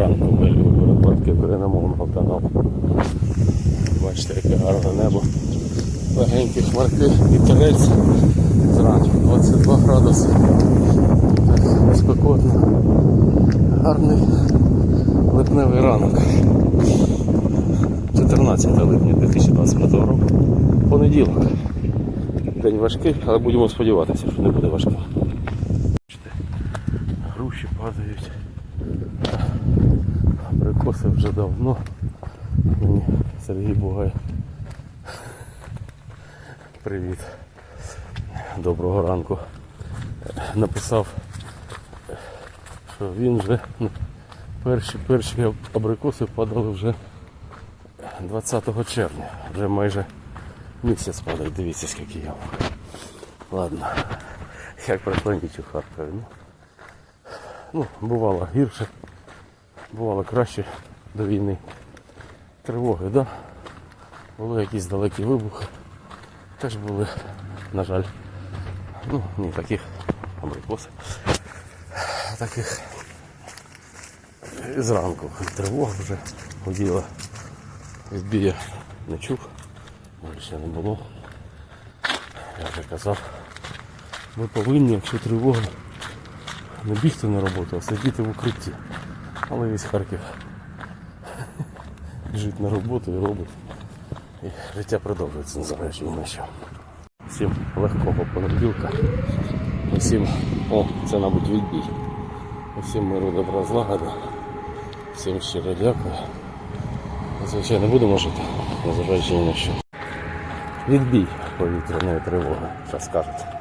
ранку ми випадки україномовного каналу. Бачите, яке гарне небо. Легенькі хмарки, вітерець зранку 22 градуси. Так, спекотно. Гарний липневий ранок. 14 липня 2025 року. Понеділок. День важкий, але будемо сподіватися, що не буде важким. Груші падають. Абрикоси вже давно. Мені Сергій Бугай. Привіт. Доброго ранку. Написав, що він вже перші перші абрикоси падали вже 20 червня. Вже майже місяць падає. Дивіться, скільки я. Ладно. Як пройшла ніч у Харкові. Ну, бувало гірше, бувало краще до війни. Тривоги, да? Були якісь далекі вибухи. Теж були, на жаль, ну, не таких абрикоси, таких зранку. Тривога вже гуділа. Відбія не чув, ще не було. Я вже казав, ми повинні, якщо тривога, не бігти на роботу, а сидіти в укритті. Але весь Харків біжить на роботу і робить. І життя продовжується, незважаючи ні на що. Всім легкого понеділка. Усім, о, це, мабуть, відбій. Усім миру добра злагоди. Всім щиро дякую. Звичайно, будемо жити, незважаючи ні на що. Відбій повітряної тривоги, що скажете.